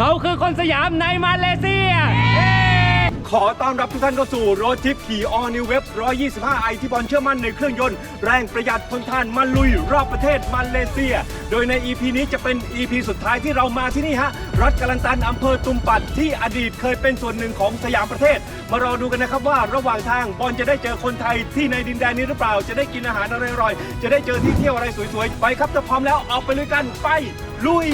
เขาคือคนสยามในมาเลเซีย ขอต้อนรับทุกท่านเข้าสู่รถทิปขี่ All New Web 125i ที่บอลเชื่อมั่นในเครื่องยนต์ แรงประหยัดทนทานมาลุยรอบประเทศมาเลเซีย โดยใน EP นี้จะเป็น EP สุดท้ายที่เรามาที่นี่ฮะ รัฐกาลันตันอำเภอตุมปัดที่อดีตเคยเป็นส่วนหนึ่งของสยามประเทศ มารอดูกันนะครับว่าระหว่างทางบอลจะได้เจอคนไทยที่ในดินแดนนี้หรือเปล่า จะได้กินอาหารอะไรอร่อยๆจะได้เจอที่เที่ยวอะไรสวยๆไปครับถ้าพร้อมแล้วออกไปเลยกันไปลุย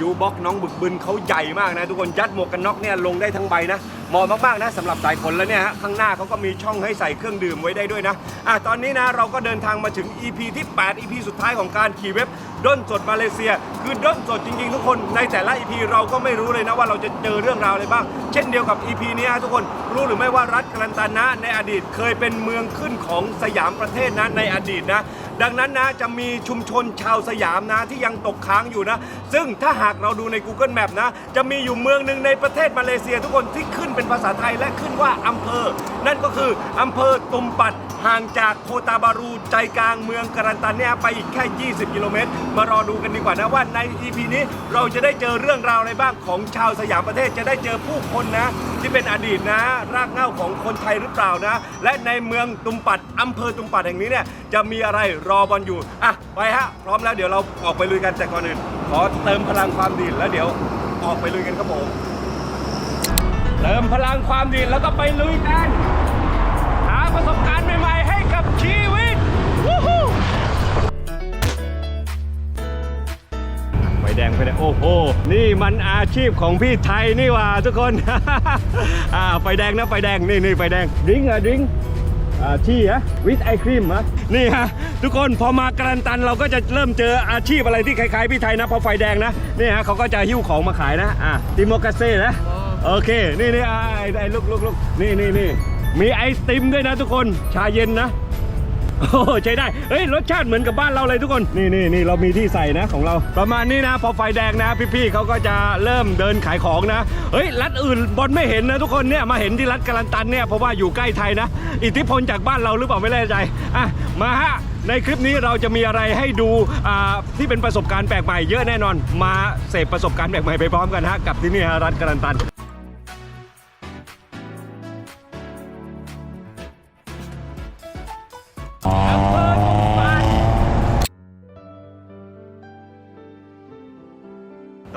ยูบ็อกน้องบึกบึนเขาใหญ่มากนะ ทุกคนยัดหมวกกันน็อกเนี่ยลงได้ทั้งใบนะเหมาะมากๆนะสำหรับสายขนแล้วเนี่ยฮะข้างหน้าเขาก็มีช่องให้ใส่เครื่องดื่มไว้ได้ด้วยนะอะตอนนี้นะเราก็เดินทางมาถึง EP ที่ 8 EP สุดท้ายของการขี่เว็บด้นสดมาเลเซีย คือด้นสดจริงๆ ทุกคนในแต่ละ EP เราก็ไม่รู้เลยนะว่าเราจะเจอเรื่องราวอะไรบ้าง เช่นเดียวกับ EP นี้ทุกคนรู้หรือไม่ว่ารัฐกาลันตันนะในอดีตเคยเป็นเมืองขึ้นของสยามประเทศนะในอดีตนะ ดังนั้นนะจะมีชุมชนชาวสยามนะที่ยังตกค้างอยู่นะ ซึ่งถ้าหากเราดูใน Google Map นะ จะมีอยู่เมืองหนึ่งในประเทศมาเลเซียทุกคนที่ขึ้นเป็นภาษาไทยและขึ้นว่าอำเภอนั่นก็คืออำเภอตุมปัดห่างจากโคตาบารูใจกลางเมืองการันตันเนี่ยไปอีกแค่ 20 กิโลเมตร มารอดูกันดีกว่านะว่าใน EP นี้เราจะได้เจอเรื่องราวอะไรบ้างของชาวสยามประเทศจะได้เจอผู้คนนะ ที่เป็นอดีตนะ รากเหง้าของคนไทยหรือเปล่านะ และในเมืองตุมปัดอำเภอตุมปัดแห่งนี้เนี่ยจะมีอะไรรอบอลอยู่อะไปฮะพร้อมแล้วเดี๋ยวเราออกไปลุยกันแต่ก่อนอื่นขอเติมพลังความดีแล้วเดี๋ยวออกไปลุยกันครับผมเติมพลังความดีแล้วก็ไปลุยกัน หาประสบการณ์ใหม่ๆ ให้กับชีวิตวู้ฮู้ไฟแดงไฟแดงโอ้โห นี่มันอาชีพของพี่ไทยนี่หว่าทุกคน อ่าไฟแดงนะไฟแดงนี่นี่ไฟแดงดริงก์อะดริงก์อ่าที่อะวิทไอครีมอะนี่ฮะทุกคนพอมาการันตันเราก็จะเริ่มเจออาชีพอะไรที่คล้ายๆพี่ไทยนะพอไฟแดงนะนี่ฮะเขาก็จะหิ้วของมาขายนะอะติโมกาเซ่นะโอเค นี่นี่อ่าไอ้ไอ้ลุกลุกลุกนี่นี่นี่ มีไอศติมด้วยนะทุกคนชาเย็นนะโอ้ใช้ได้ เฮ้ยรสชาติเหมือนกับบ้านเราเลยทุกคน นี่นี่นี่เรามีที่ใส่นะของเรา ประมาณนี้นะ พอไฟแดงนะ พี่ๆเขาก็จะเริ่มเดินขายของนะ เฮ้ยรัฐอื่นบอลไม่เห็นนะทุกคนเนี่ยมาเห็นที่รัฐกาลันตันเนี่ยเพราะว่าอยู่ใกล้ไทยนะ อิทธิพลจากบ้านเราหรือเปล่าไม่แน่ใจอะมาฮะในคลิปนี้เราจะมีอะไรให้ดูที่เป็นประสบการณ์แปลกใหม่เยอะแน่นอน มาเสพประสบการณ์แปลกใหม่ไปพร้อมกันฮะกับที่นี่ฮะรัฐกาลันตัน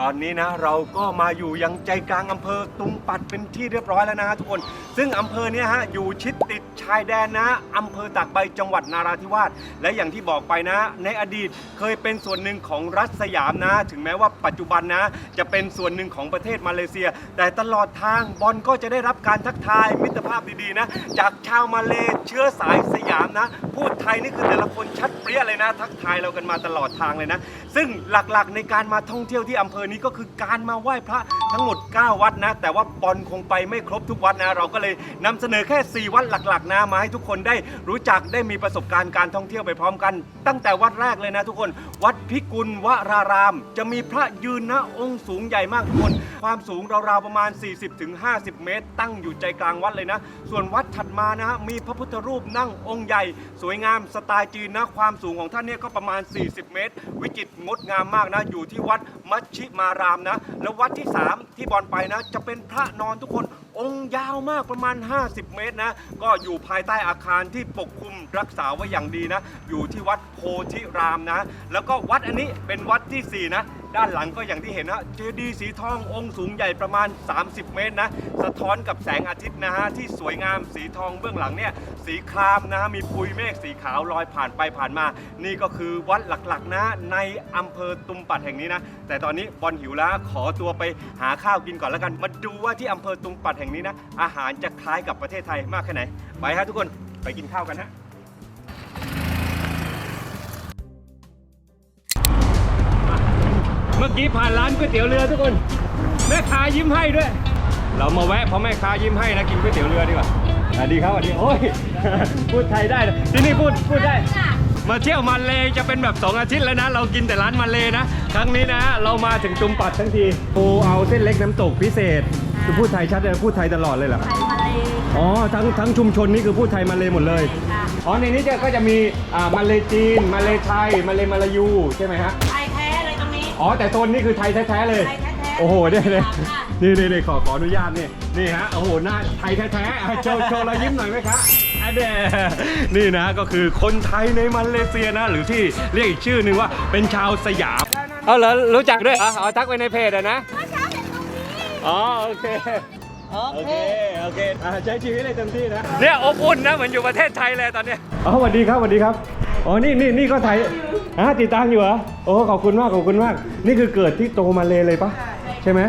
อนนี้นะเราก็มาอยู่ยังใจกลางอำเภอตุงปัดเป็นที่เรียบร้อยแล้วนะฮะทุกคน ซึ่งอำเภอเนี้ฮะอยู่ชิดติดชายแดนนะอำเภอตากใบจังหวัดนาราธิวาสและอย่างที่บอกไปนะ ในอดีตเคยเป็นส่วนหนึ่งของรัฐสยามนะ ถึงแม้ว่าปัจจุบันนะ จะเป็นส่วนหนึ่งของประเทศมาเลเซีย แต่ตลอดทางบอลก็จะได้รับการทักทายมิตรภาพดีๆนะ จากชาวมาเลเชื้อสายสยามนะ พูดไทยนี่คือแต่ละคนชัดเปรี้ยเลยนะ ทักทายเรากันมาตลอดทางเลยนะ ซึ่งหลักๆในการมาท่องเที่ยวที่อำเภอนี้ก็คือการมาไหว้พระ ทั้งหมด 9 วัดนะ แต่ว่าบอลคงไปไม่ครบทุกวัดนะ เราก็เลยนำเสนอแค่ 4 วัดหลักๆนะมาให้ทุกคนได้รู้จักได้มีประสบการณ์การท่องเที่ยวไปพร้อมกัน ตั้งแต่วัดแรกเลยนะทุกคน วัดพิกุลวราราม จะมีพระยืนนะองค์สูงใหญ่มากทุกคน ความสูงราวๆประมาณ 40-50 เมตร ตั้งอยู่ใจกลางวัดเลยนะ ส่วนวัดถัดมานะฮะมีพระพุทธรูปนั่งองค์ใหญ่ สวยงามสไตล์จีนนะความสูงของท่านเนี่ยก็ประมาณ 40 เมตร วิจิตรงดงามมากนะอยู่ที่วัดมัชชิมารามนะแล้ววัดที่ 3ที่บอลไปนะ จะเป็นพระนอนทุกคนองค์ยาวมากประมาณ 50 เมตรนะ ก็อยู่ภายใต้อาคารที่ปกคลุมรักษาไว้อย่างดีนะ อยู่ที่วัดโพธิรามนะ แล้วก็วัดอันนี้เป็นวัดทีสี่4 นะ ด้านหลังก็อย่างที่เห็นนะเจดีย์สีทององค์สูงใหญ่ประมาณ 30 เมตรนะ สะท้อนกับแสงอาทิตย์นะฮะที่สวยงามสีทองเบื้องหลังเนี่ยสีครามนะฮะมีปุยเมฆสีขาวลอยผ่านไปผ่านมา นี่ก็คือวัดหลักๆนะในอำเภอตุมปัดแห่งนี้นะ แต่ตอนนี้บอลหิวแล้วขอตัวไปหาข้าวกินก่อนแล้วกัน มาดูว่าที่อำเภอตุมปัดแห่งนี้นะอาหารจะคล้ายกับประเทศไทยมากแค่ไหนไปฮะทุกคนไปกินข้าวกันฮะ เมื่อกี้ผ่านร้านก๋วยเตี๋ยวเรือทุกคน แม่ค้ายิ้มให้ด้วย เรามาแวะเพราะแม่ค้ายิ้มให้นะกินก๋วยเตี๋ยวเรือดีกว่าสวัสดีครับสวัสดีโอ้ย พูดไทยได้นะที่นี่พูดพูดได้ มาเที่ยวมาเลจะเป็นแบบสองอาทิตย์แล้วนะ เรากินแต่ร้านมาเลนะ ครั้งนี้นะ เรามาถึงตุมปัดทั้งทีโอเอาเส้นเล็กน้ำตกพิเศษคือพูดไทยชัดเลยพูดไทยตลอดเลยเหรอไทยมาเลยอ๋อทั้งทั้งชุมชนนี่คือพูดไทยมาเลยหมดเลยค่ะอ๋อในนี้จะก็จะมีอ่ามาเลยจีน มาเลยไทย มาเลยมาลายูใช่ไหมฮะ อ๋อแต่โซนนี้คือไทยแท้ๆเลย ไทยแท้ๆโอ้โหเนี่ยเลยค่ะ นี่นี่นี่ขอขออนุญาตนี่นี่ฮะโอ้โหหน้าไทยแท้ๆอะโชว์โชว์รอยยิ้มหน่อยไหมคะอันเดนี่นะก็คือคนไทยในมาเลเซียนะ หรือที่เรียกอีกชื่อหนึ่งว่าเป็นชาวสยามเอาเหรอรู้จักด้วยอ๋อทักไปในเพจอะนะอ๋อโอเค โอเค โอเคอ่าใช้ชีวิตให้เต็มที่นะ เนี่ยอบอุ่นนะเหมือนอยู่ประเทศไทยเลยตอนเนี้ย อ๋อสวัสดีครับสวัสดีครับ อ๋อ นี่นี่นี่ก็ไทยอะติดตามอยู่เหรอ โอ้ ขอบคุณมาก ขอบคุณมาก นี่คือเกิดที่โตมาเลยเลยปะใช่ไหม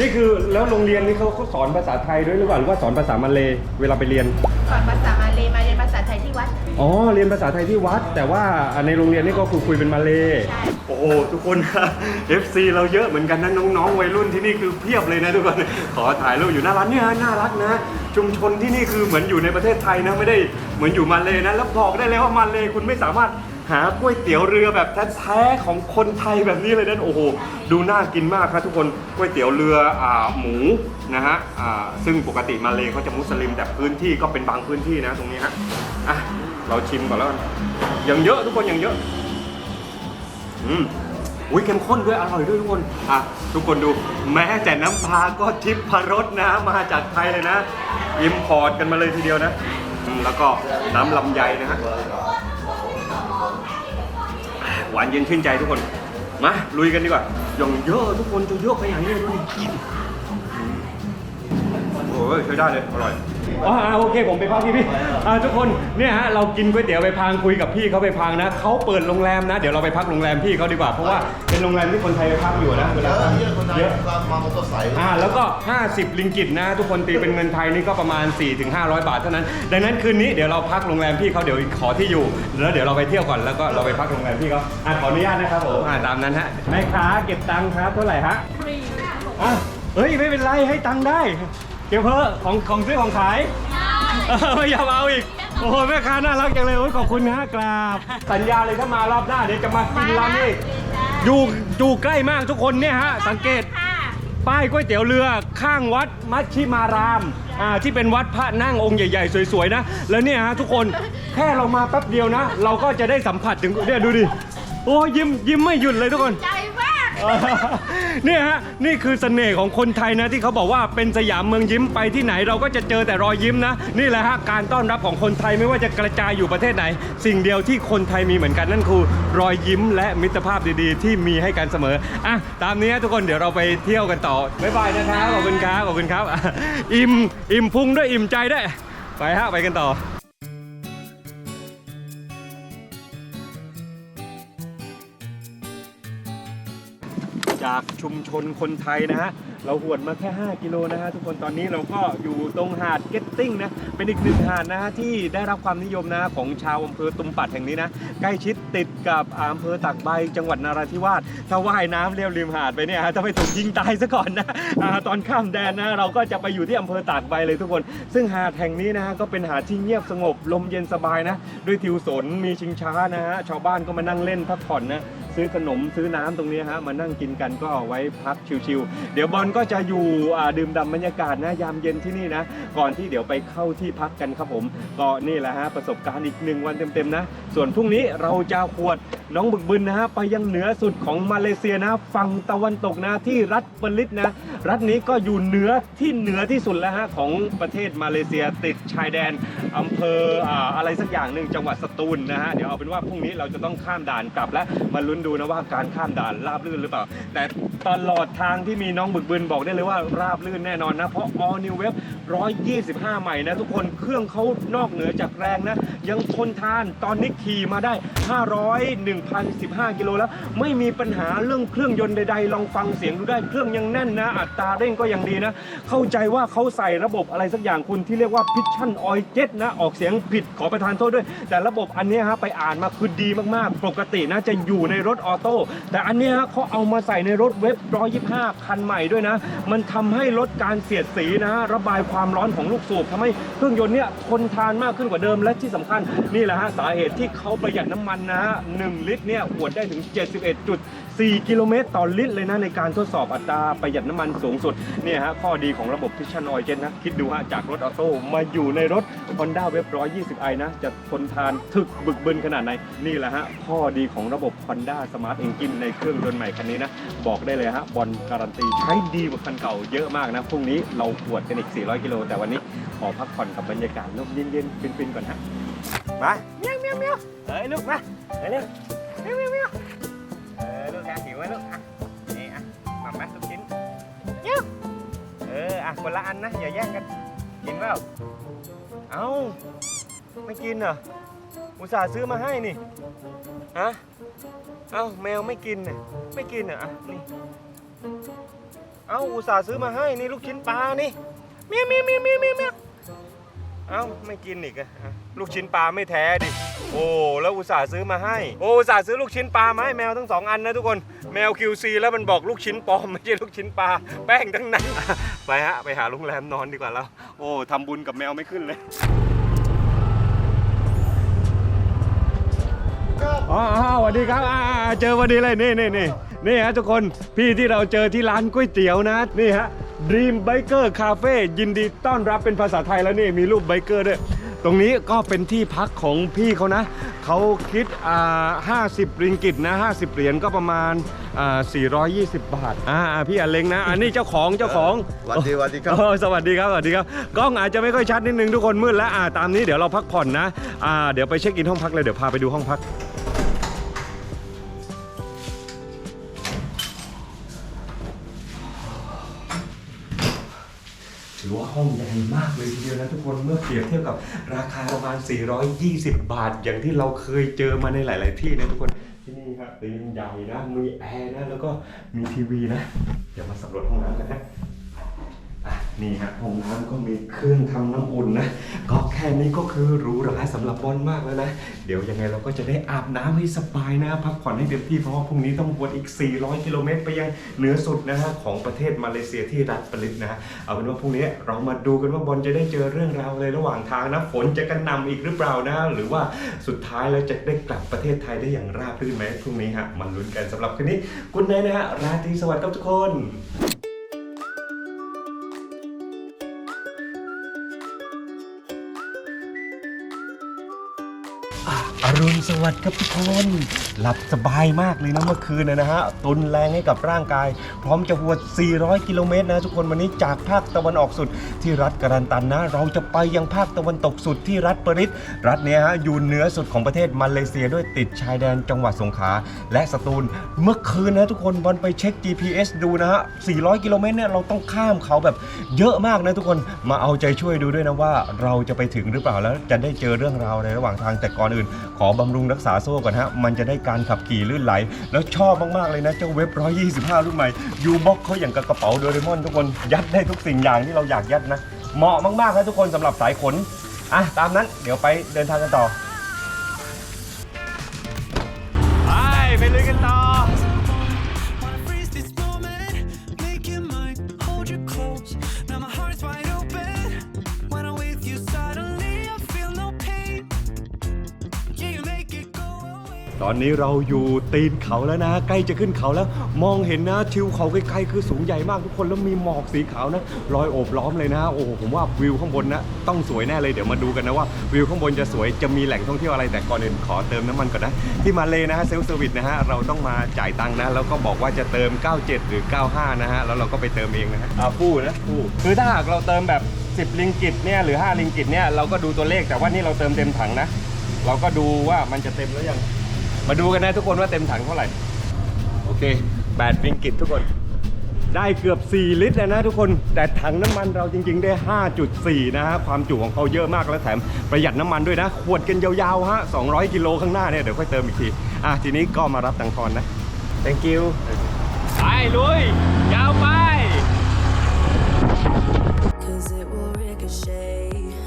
นี่คือแล้วโรงเรียนนี่เขาเขาสอนภาษาไทยด้วยหรือเปล่าหรือว่าสอนภาษามาเลยเวลาไปเรียน สอนภาษามาเลยมาเรียนภาษาไทยที่วัด อ๋อ เรียนภาษาไทยที่วัด แต่ว่าในโรงเรียนนี่ก็คือคุยเป็นมาเลยใช่ โอ้โหทุกคน FC เราเยอะเหมือนกันนะน้องๆวัยรุ่นที่นี่คือเพียบเลยนะทุกคนขอถ่ายรูปอยู่หน้าร้านเนี่ยน่ารักนะ ชุมชนที่นี่คือเหมือนอยู่ในประเทศไทยนะไม่ได้เหมือนอยู่มาเลยนะแล้วบอกได้เลยว่ามาเลยคุณไม่สามารถหาก๋วยเตี๋ยวเรือแบบแท้ๆของคนไทยแบบนี้เลยนะโอ้โหดูน่ากินมากครับทุกคนก๋วยเตี๋ยวเรืออ่าหมูนะฮะอ่าซึ่งปกติมาเลยเขาจะมุสลิมแต่พื้นที่ก็เป็นบางพื้นที่นะตรงนี้ฮะอะเราชิมก่อนแล้วกันยังเยอะทุกคนยังเยอะ อืมอุ้ยเข้มข้นด้วยอร่อยด้วยทุกคนอะทุกคนดู แม้แต่น้ำปลาก็ทิพพรสนะมาจากไทยเลยนะอิมพอร์ตกันมาเลยทีเดียวนะอืมแล้วก็น้ำลำไยนะฮะหวานเย็นชื่นใจทุกคนมาลุยกันดีกว่าอย่างเยอะทุกคนจะเยอะขนางนี้เลยดูดิน อใช้ได้เลย อร่อย อ๋ออ่าโอเค ผมไปพักที่พี่อ่าทุกคนเนี่ยฮะเรากินก๋วยเตี๋ยวไปพังคุยกับพี่เขาไปพังนะเขาเปิดโรงแรมนะเดี๋ยวเราไปพักโรงแรมพี่เขาดีกว่าเพราะว่าเป็นโรงแรมที่คนไทยไปพักอยู่นะเวลาพักเยอะคนไทยเยอะ มามอเตอร์ไซค์อ่าแล้วก็ 50 ลิงกิตนะ ทุกคนตีเป็นเงินไทยนี่ก็ประมาณ 4-500 บาทเท่านั้น ดังนั้นคืนนี้เดี๋ยวเราพักโรงแรมพี่เขาเดี๋ยวขอที่อยู่ แล้วเดี๋ยวเราไปเที่ยวก่อนแล้วก็เราไปพักโรงแรมพี่เขาอ่าขออนุญาตนะครับผมอ่าตามนั้นฮะแม่ค้าเก็บตังค์ครับเท่าไหร่ฮะฟรีอะเฮ้ยไม่เป็นไรให้ตังค์ได้ เก็บเพิ่มของของซื้อของขายเออไม่ยอมเอาอีก โอ้โหแม่ค้าน่ารักจังเลยโอ้ยขอบคุณนะกราบ สัญญาเลยถ้ามารอบหน้าเดี๋ยวจะมากินร้านนี้อยู่อยู่ใกล้มากทุกคนเนี่ยฮะ สังเกตค่ะป้ายก๋วยเตี๋ยวเรือข้างวัดมัชชิมารามอ่าที่เป็นวัดพระนั่งองค์ใหญ่ๆ สวยๆนะ แล้วเนี่ยฮะทุกคนแค่เรามาแป๊บเดียวนะ เราก็จะได้สัมผัสถึงเนี่ยดูดิโอ้ยิ้มยิ้มไม่หยุดเลยทุกคน ใจมาก เนี่ยฮะนี่คือเสน่ห์ของคนไทยนะที่เขาบอกว่าเป็นสยามเมืองยิ้มไปที่ไหนเราก็จะเจอแต่รอยยิ้มนะ นี่แหละฮะการต้อนรับของคนไทยไม่ว่าจะกระจายอยู่ประเทศไหน สิ่งเดียวที่คนไทยมีเหมือนกันนั่นคือรอยยิ้มและมิตรภาพดีๆ ที่มีให้กันเสมออะตามนี้ทุกคนเดี๋ยวเราไปเที่ยวกันต่อบ๊ายบายนะครับขอบคุณครับขอบคุณครับ อิ่มอิ่มพุงด้วยอิ่มใจด้วยไปฮะไปกันต่อ จากชุมชนคนไทยนะฮะ เราหวดมาแค่ 5 กิโลนะฮะทุกคนตอนนี้เราก็อยู่ตรงหาดเก็ตติ้งนะ เป็นอีกหนึ่งหาดนะฮะที่ได้รับความนิยมนะของชาวอำเภอตุมปัดแห่งนี้นะ ใกล้ชิดติดกับอำเภอตากใบจังหวัดนราธิวาส ถ้าว่ายน้ำเรียบริมหาดไปเนี่ยฮะถ้าไม่ถูกยิงตายซะก่อนนะอาตอนข้ามแดนนะเราก็จะไปอยู่ที่อำเภอตากใบเลยทุกคน ซึ่งหาดแห่งนี้นะฮะก็เป็นหาดที่เงียบสงบลมเย็นสบายนะ ด้วยทิวสนมีชิงช้านะฮะชาวบ้านก็มานั่งเล่นพักผ่อนนะ ซื้อขนมซื้อน้ำตรงนี้ฮะมานั่งกินกันก็เอาไว้พักชิวๆเดี๋ยวบอลก็จะอยู่อ่าดื่มด่ำบรรยากาศนะยามเย็นที่นี่นะ ก่อนที่เดี๋ยวไปเข้าที่พักกันครับผม ก็นี่แหละฮะประสบการณ์อีกหนึ่งวันเต็มๆนะ ส่วนพรุ่งนี้เราจะขวดน้องบึกบึนนะฮะไปยังเหนือสุดของมาเลเซียนะฝั่งตะวันตกนะที่รัฐเปริตนะรัฐนี้ก็อยู่เหนือที่เหนือที่สุดแล้วฮะของประเทศมาเลเซียติดชายแดนอำเภออะไรสักอย่างหนึ่งจังหวัดสตูลนะฮะเดี๋ยวเอาเป็นว่าพรุ่งนี้เราจะต้องข้ามด่านกลับและมาลุ้นดูนะว่าการข้ามด่านราบรื่นหรือเปล่า แต่ตลอดทางที่มีน้องบึกบึนบอกได้เลยว่าราบรื่นแน่นอนนะเพราะ All New Wave 125 ใหม่นะทุกคนเครื่องเขานอกเหนือจากแรงนะยังทนทานตอนนี้ขี่มาได้ 500 1,015 กิโลแล้ว ไม่มีปัญหาเรื่องเครื่องยนต์ใดๆ ลองฟังเสียงดูได้เครื่องยังแน่นนะ อัตราเร่งก็ยังดีนะ เข้าใจว่าเขาใส่ระบบอะไรสักอย่างคุณที่เรียกว่า Piston Oil Jet นะ ออกเสียงผิดขอประทานโทษด้วย แต่ระบบอันนี้ฮะไปอ่านมาคือดีมากๆ ปกตินะจะอยู่ในรถออโต้แต่อันนี้ฮะเขาเอามาใส่ในรถเว็บ 125 คันใหม่ด้วยนะ มันทำให้ลดการเสียดสีนะระบายความร้อนของลูกสูบทำให้เครื่องยนต์เนี่ยทนทานมากขึ้นกว่าเดิมและที่สำคัญนี่แหละฮะสาเหตุที่เขาประหยัดน้ำมันนะฮะหนึ่ง1 ลิตรเนี่ยขวดได้ถึง 71.4 กิโลเมตรต่อลิตรเลยนะในการทดสอบอัตราประหยัดน้ำมันสูงสุดเนี่ยฮะข้อดีของระบบ Vision Oil Jet นะคิดดูฮะจากรถออโต้มาอยู่ในรถ Honda w e b 120i นะจะทนทานถึกบึกบึนขนาดไหน นี่แหละฮะข้อดีของระบบ Honda Smart Engine ในเครื่องยนต์ใหม่คันนี้นะบอกได้เลยฮะบอลการันตีใช้ดีกว่าคันเก่าเยอะมากนะพรุ่งนี้เราปวดกันอีก 400 กิโลแต่วันนี้ขอพักผ่อนกับบรรยากาศลมเย็นๆฟินๆก่อนฮะมา มียวเมียวเมียวเฮ้ยลูกมาเฮ้ยเร็วเมียวเมียวเมียวเออลูกนะหิวไหมลูกอะนี่อะมาแป๊บลูกชิ้นเมียวเอออะคนละอันนะอย่าแย่งกันกินเปล่าเอ้าไม่กินเหรออุตส่าห์ซื้อมาให้นี่ฮะเอ้าแมวไม่กินเนี่ยไม่กินเหรออะนี่เอ้าอุตส่าห์ซื้อมาให้นี่ลูกชิ้นปลานี่เมียวเมียวเมียวเมียวเมียวเมียวเอ้าไม่กินอีกอะลูกชิ้นปลาไม่แท้ดิ โอ้แล้วอุตส่าห์ซื้อมาให้ โอ้อุตส่าห์ซื้อลูกชิ้นปลามาให้แมวทั้งสองอันนะทุกคนแมว QC แล้วมันบอกลูกชิ้นปลอมไม่ใช่ลูกชิ้นปลาแป้งทั้งนั้น ไปฮะไปหาโรงแรมนอนดีกว่าแล้ว โอ้ทำบุญกับแมวไม่ขึ้นเลยอ๋อสวัสดีครับอ่าเจอพอดีเลยนี่นี่นี่นี่ฮะทุกคนพี่ที่เราเจอที่ร้านก๋วยเตี๋ยวนะนี่ฮะ Dream Biker Cafe ยินดีต้อนรับเป็นภาษาไทยแล้วนี่มีรูปไบเกอร์ด้วย ตรงนี้ก็เป็นที่พักของพี่เขานะ เขาคิดอ่า50 ริงกิตนะ 50 เหรียญก็ประมาณอ่า420 บาทอ่าอ่าพี่อเล็งนะ อันนี้เจ้าของเจ้าของ สวัสดีสวัสดีครับโอ้สวัสดีครับ สวัสดีครับ กล้องอาจจะไม่ค่อยชัดนิดนึงทุกคนมืดแล้วอ่าตามนี้เดี๋ยวเราพักผ่อนนะอ่าเดี๋ยวไปเช็คอินห้องพักเลยเดี๋ยวพาไปดูห้องพัก ห้องใหญ่มากเลยทีเดียวนะทุกคนเมื่อเปรียบเทียบกับราคาประมาณ 420 บาท อย่างที่เราเคยเจอมาในหลาย ๆ ที่นะทุกคนที่นี่ครับเตียงใหญ่นะมีแอร์นะแล้วก็มีทีวีนะ เดี๋ยวมาสำรวจห้องน้ำกันนะ อะนี่ฮะห้องน้ำก็มีเครื่องทำน้ำอุ่นนะก็แค่นี้ก็คือหรูหราสำหรับบอลมากแล้วนะ เดี๋ยวยังไงเราก็จะได้อาบน้ำให้สบายนะพักผ่อนให้เต็มที่เพราะว่าพรุ่งนี้ต้องวนอีก 400 กิโลเมตรไปยังเหนือสุดนะฮะของประเทศมาเลเซียที่รัฐปริตนะฮะเอาเป็นว่าพรุ่งนี้เรามาดูกันว่าบอลจะได้เจอเรื่องราวอะไรระหว่างทางนะฝนจะกระหนำอีกหรือเปล่านะ หรือว่าสุดท้ายแล้วจะได้กลับประเทศไทยได้อย่างราบรื่นไหมพรุ่งนี้ฮะมันลุ้นกันสำหรับคืนนี้กุณนายนะฮะราตรีสวัสดิ์ครับทุกคน รุณสวัสดิ์ครับทุกคน หลับสบายมากเลยนะเมื่อคืนนะฮะตุนแรงให้กับร่างกาย พร้อมจะหวด400 กิโลเมตรนะทุกคนวันนี้จากภาคตะวันออกสุดที่รัฐกรันตันนะ เราจะไปยังภาคตะวันตกสุดที่รัฐปริตรัฐเนี้ยฮะอยู่เหนือสุดของประเทศมาเลเซียด้วยติดชายแดนจังหวัดสงขลาและสตูล เมื่อคืนนะทุกคนบอลไปเช็ค GPS ดูนะฮะ 400 กิโลเมตรเนี่ยเราต้องข้ามเขาแบบเยอะมากนะทุกคนมาเอาใจช่วยดูด้วยนะว่าเราจะไปถึงหรือเปล่าแล้วจะได้เจอเรื่องราวในระหว่างทางแต่ก่อนอื่น ขอบำรุงรักษาโซ่ก่อนฮะ มันจะได้การขับขี่ลื่นไหล แล้วชอบมากๆเลยนะ เจ้าเว็บ 125 รุ่นใหม่ยูบ็อกเขาอย่างกับกระเป๋าโดเรมอนทุกคนยัดได้ทุกสิ่งอย่างที่เราอยากยัดนะ เหมาะมากๆนะทุกคนสำหรับสายขนอะตามนั้นเดี๋ยวไปเดินทางกันต่อไปไปลุยกันต่อ ตอนนี้เราอยู่ตีนเขาแล้วนะ ใกล้จะขึ้นเขาแล้ว มองเห็นนะทิวเขาไกลๆคือสูงใหญ่มากทุกคนแล้วมีหมอกสีขาวนะลอยโอบล้อมเลยนะ โอ้โหผมว่าวิวข้างบนนะ ต้องสวยแน่เลยเดี๋ยวมาดูกันนะว่าวิวข้างบนจะสวยจะมีแหล่งท่องเที่ยวอะไรแต่ก่อนอื่นขอเติมน้ำมันก่อนนะ ที่มาเลยนะฮะเซลฟ์เซอร์วิสนะฮะเราต้องมาจ่ายตังค์นะ แล้วก็บอกว่าจะเติม 97 หรือ 95 นะฮะแล้วเราก็ไปเติมเองนะฮะอ่าฟู่นะฟู่คือถ้าหากเราเติมแบบ 10 ลิงกิตเนี่ยหรือ 5 ลิงกิตเนี่ยเราก็ดูตัวเลขแต่ว่านี่เราเติมเต็มถังนะเราก็ดูว่ามันจะเต็มแล้วยัง มาดูกันนะทุกคนว่าเต็มถังเท่าไหร่ โอเค8ริงกิตทุกคน ได้เกือบ 4 ลิตรเลยนะทุกคน แต่ถังน้ำมันเราจริง ๆ ได้ 5.4 นะฮะ ความจุของเขาเยอะมากแล้วแถมประหยัดน้ำมันด้วยนะ ขวดกันยาวๆ ฮะ 200 กิโลข้างหน้าเนี่ย เดี๋ยวค่อยเติมอีกที อะ ทีนี้ก็มารับตังค์ทอนนะ thank you ไปลุย ยาวไป Cause it will ricochet.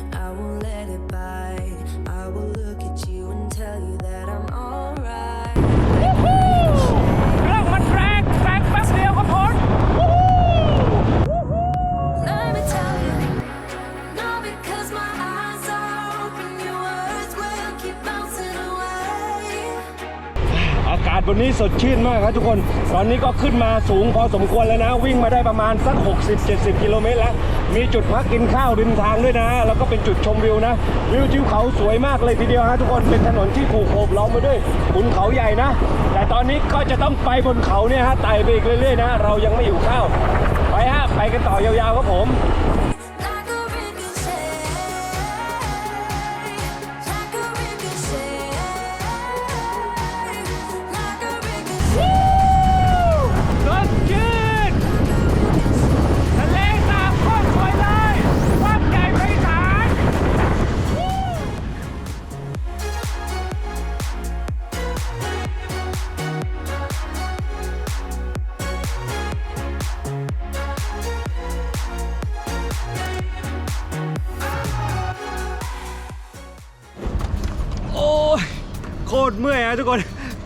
ศศบนนี้สดชื่นมากครับทุกคน ตอนนี้ก็ขึ้นมาสูงพอสมควรแล้วนะ วิ่งมาได้ประมาณสัก 60-70 กิโลเมตรแล้ว มีจุดพักกินข้าวริมทางด้วยนะ แล้วก็เป็นจุดชมวิวนะ วิวทิวเขาสวยมากเลยทีเดียวฮะทุกคน เป็นถนนที่ถูกโอบล้อมมาด้วยขุนเขาใหญ่นะ แต่ตอนนี้ก็จะต้องไปบนเขาเนี่ยฮะไต่ไปอีกเรื่อยๆนะ เรายังไม่อยู่ข้าว ไปฮะ ไปกันต่อยาวๆครับผม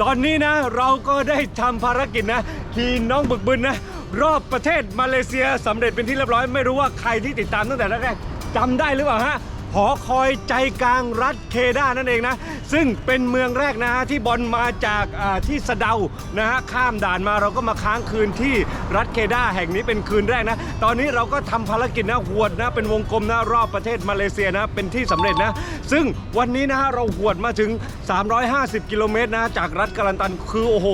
ตอนนี้นะเราก็ได้ทำภารกิจนะขี่น้องบึกบึนนะ รอบประเทศมาเลเซียสำเร็จเป็นที่เรียบร้อยไม่รู้ว่าใครที่ติดตามตั้งแต่แรกๆจำได้หรือเปล่าฮะหอคอยใจกลางรัฐเคด้านั่นเองนะ ซึ่งเป็นเมืองแรกนะฮะที่บอลมาจากอ่าที่สะเดานะฮะข้ามด่านมาเราก็มาค้างคืนที่รัฐเคดาแห่งนี้เป็นคืนแรกนะตอนนี้เราก็ทำภารกิจนะหวดนะเป็นวงกลมนะรอบประเทศมาเลเซียนะเป็นที่สำเร็จนะซึ่งวันนี้นะฮะเราหวดมาถึง 350 กิโลเมตรนะจากรัฐกาลันตันคือโอ้โห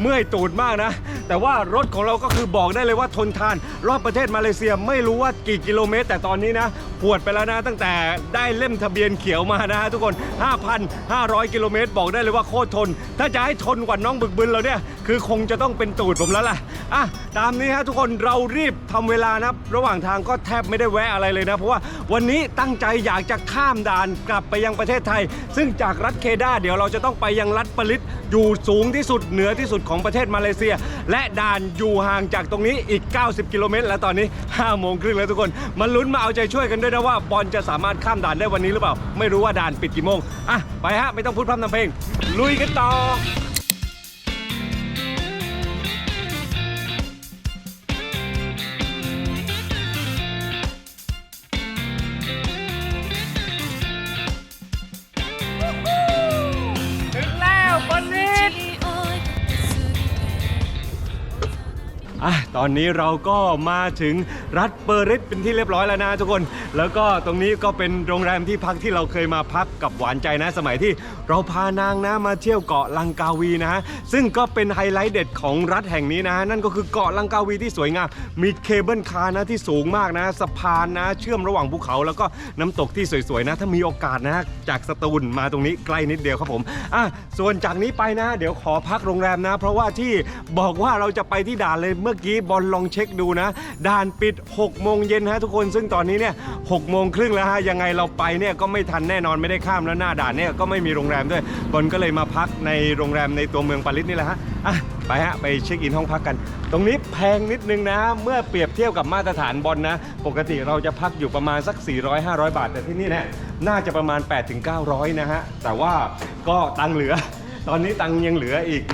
เมื่อยตูดมากนะ แต่ว่ารถของเราก็คือบอกได้เลยว่าทนทาน รอบประเทศมาเลเซียไม่รู้ว่ากี่กิโลเมตร แต่ตอนนี้นะหวดไปแล้วนะตั้งแต่ได้เล่มทะเบียนเขียวมานะฮะทุกคน 5,000 500 กิโลเมตร บอกได้เลยว่าโคตรทน ถ้าจะให้ทนกว่าน้องบึกบึนเราเนี่ย คือคงจะต้องเป็นตูดผมแล้วล่ะ อะ ตามนี้ฮะทุกคนเรารีบทำเวลานะระหว่างทางก็แทบไม่ได้แวะอะไรเลยนะ เพราะว่าวันนี้ตั้งใจอยากจะข้ามด่านกลับไปยังประเทศไทย ซึ่งจากรัฐเคดาเดี๋ยวเราจะต้องไปยังรัฐปริตอยู่สูงที่สุดเหนือที่สุดของประเทศมาเลเซีย และด่านอยู่ห่างจากตรงนี้อีก 90 กิโลเมตร แล้วตอนนี้5โมงครึ่งแล้วทุกคนมาลุ้นมาเอาใจช่วยกันด้วยนะว่าบอลจะสามารถข้ามด่านได้วันนี้หรือเปล่า ไม่รู้ว่าด่านปิดกี่โมงอะ ไปฮะ ไม่ต้องพูดพร่ำทำเพลง ลุยกันต่อ อะตอนนี้เราก็มาถึงรัฐเปอร์ริสเป็นที่เรียบร้อยแล้วนะทุกคน แล้วก็ตรงนี้ก็เป็นโรงแรมที่พักที่เราเคยมาพักกับหวานใจนะ สมัยที่เราพานางนะมาเที่ยวเกาะลังกาวีนะ ซึ่งก็เป็นไฮไลท์เด็ดของรัฐแห่งนี้นะ นั่นก็คือเกาะลังกาวีที่สวยงาม มีเคเบิลคาร์นะที่สูงมากนะ สะพานนะ เชื่อมระหว่างภูเขาแล้วก็น้ำตกที่สวยๆนะ ถ้ามีโอกาสนะจากสตูลมาตรงนี้ใกล้นิดเดียวครับผมอะส่วนจากนี้ไปนะ เดี๋ยวขอพักโรงแรมนะ เพราะว่าที่บอกว่าเราจะไปที่ด่านเลยเมื่อกี้บอลลองเช็คดูนะ ด่านปิด 6 โมงเย็นฮะทุกคนซึ่งตอนนี้เนี่ย6โมงครึ่งแล้วฮะยังไงเราไปเนี่ยก็ไม่ทันแน่นอนไม่ได้ข้ามแล้วหน้าด่านเนี่ยก็ไม่มีโรงแรมด้วยบอลก็เลยมาพักในโรงแรมในตัวเมืองปารีสนี่แหละฮะอะไปฮะไปเช็คอินห้องพักกัน ตรงนี้แพงนิดนึงนะ เมื่อเปรียบเทียบกับมาตรฐานบอลนะ ปกติเราจะพักอยู่ประมาณสัก 400-500 บาท แต่ที่นี่เนี่ยน่าจะประมาณ 8-900 นะฮะแต่ว่าก็ตังค์เหลือ ตอนนี้ตังค์ยังเหลืออีก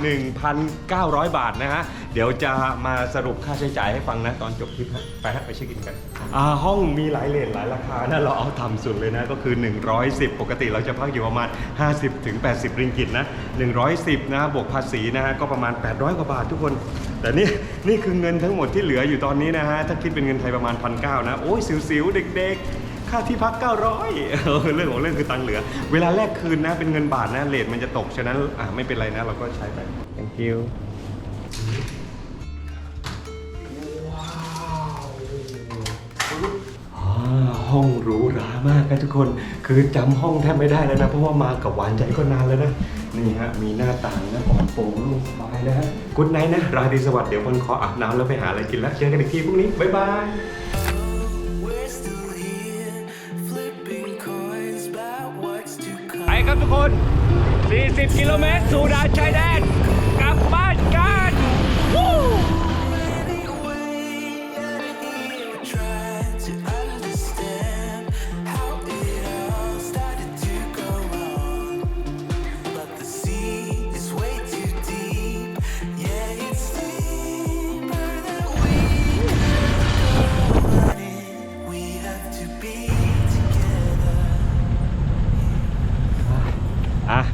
1,900 บาทนะฮะ เดี๋ยวจะมาสรุปค่าใช้จ่ายให้ฟังนะ ตอนจบคลิปฮะไปฮะไปเช็คอินกันอ่าห้องมีหลายเลทหลายราคานะเราเอาต่ำสุดเลยนะ ก็คือ 110 ปกติเราจะพักอยู่ประมาณ 50ถึง80 ริงกิตนะ 110 นะบวกภาษีนะฮะก็ประมาณ 800 กว่าบาททุกคน แต่นี่นี่คือเงินทั้งหมดที่เหลืออยู่ตอนนี้นะฮะถ้าคิดเป็นเงินไทยประมาณ1,900นะโอ้ยสิวๆเด็กๆ ค่าที่พัก 900เออเรื่องของเรื่องคือตังค์เหลือ เวลาแลกคืนนะเป็นเงินบาทนะเลทมันจะตก ฉะนั้นอ่าไม่เป็นไรนะเราก็ใช้ไป thank you อ่าห้องหรูหรามากครับทุกคน คือจำห้องแทบไม่ได้แล้วนะ เพราะว่ามากับหวานใจก็นานแล้วนะ นี่ฮะ มีหน้าต่างนะปลอดโปร่งลงสบายนะฮะกุ๊ดไนท์นะ ราตรีสวัสดิ์เดี๋ยวคนขออาบน้ำแล้วไปหาอะไรกินแล้ว เจอกันอีกทีพรุ่งนี้ บ๊ายบาย ครับทุกคน 40 กิโลเมตร สู่ด่านชายแดน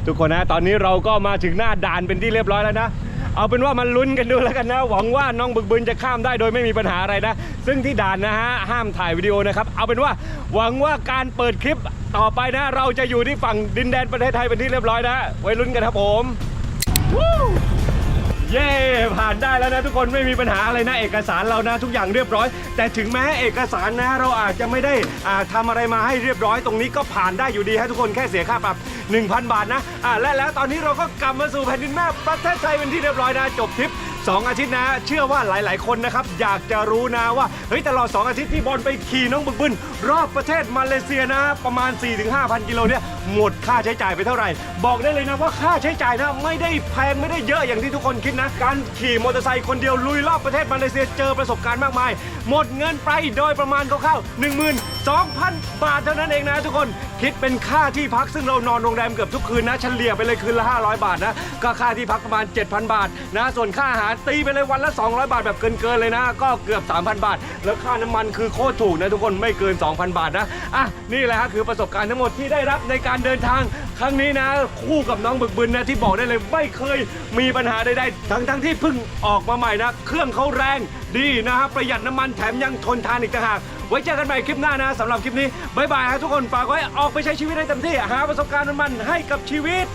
ทุกคนนะ ตอนนี้เราก็มาถึงหน้าด่านเป็นที่เรียบร้อยแล้วนะ เอาเป็นว่ามันลุ้นกันดูแล้วกันนะ หวังว่าน้องบึกบึนจะข้ามได้โดยไม่มีปัญหาอะไรนะ ซึ่งที่ด่านนะฮะห้ามถ่ายวิดีโอนะครับ เอาเป็นว่าหวังว่าการเปิดคลิปต่อไปนะ เราจะอยู่ที่ฝั่งดินแดนประเทศไทยเป็นที่เรียบร้อยนะ ไว้ลุ้นกันครับผม เย้ ผ่านได้แล้วนะทุกคนไม่มีปัญหาอะไรนะเอกสารเรานะทุกอย่างเรียบร้อย แต่ถึงแม้เอกสารนะเราอาจจะไม่ได้อ่าทำอะไรมาให้เรียบร้อยตรงนี้ก็ผ่านได้อยู่ดีให้ทุกคนแค่เสียค่าปรับ 1,000 บาทนะอ่าและแล้วตอนนี้เราก็กลับมาสู่แผ่นดินแม่ประเทศไทยเป็นที่เรียบร้อยนะจบทริป 2 อาทิตย์นะ เชื่อว่าหลาย ๆ คนนะครับ อยากจะรู้นะว่า เฮ้ยตลอด 2 อาทิตย์ที่บอลไปขี่น้องบึกบึนรอบประเทศมาเลเซียนะ ประมาณ 4-5,000 กิโลเนี่ยหมดค่าใช้จ่ายไปเท่าไหร่ บอกได้เลยนะว่าค่าใช้จ่ายนะไม่ได้แพงไม่ได้เยอะอย่างที่ทุกคนคิดนะ การขี่มอเตอร์ไซค์คนเดียวลุยรอบประเทศมาเลเซียเจอประสบการณ์มากมาย หมดเงินไปโดยประมาณคร่าวๆ12,000 บาทเท่านั้นเองนะทุกคนคิดเป็นค่าที่พักซึ่งเรานอนโรงแรมเกือบทุกคืนนะเฉลี่ยไปเลยคืนละ 500 บาทนะก็ค่าที่พักประมาณ 7,000 บาทนะส่วนค่าอาหารตีไปเลยวันละ 200 บาทแบบเกินๆเลยนะ ก็เกือบ 3,000 บาท แล้วค่าน้ำมันคือโคตรถูกนะทุกคนไม่เกิน 2,000 บาทนะ อะ นี่แหละฮะคือประสบการณ์ทั้งหมดที่ได้รับในการเดินทาง ครั้งนี้นะ คู่กับน้องบึกบึนนะที่บอกได้เลยไม่เคยมีปัญหาใดๆทั้งทั้งๆที่เพิ่งออกมาใหม่นะ เครื่องเขาแรงดีนะฮะประหยัดน้ำมันแถมยังทนทานอีกต่างหากไว้เจอกันใหม่คลิปหน้านะสำหรับคลิปนี้บ๊ายบายฮะทุกคนฝากไว้ออกไปใช้ชีวิตให้เต็มที่หาประสบการณ์มันๆให้กับชีวิต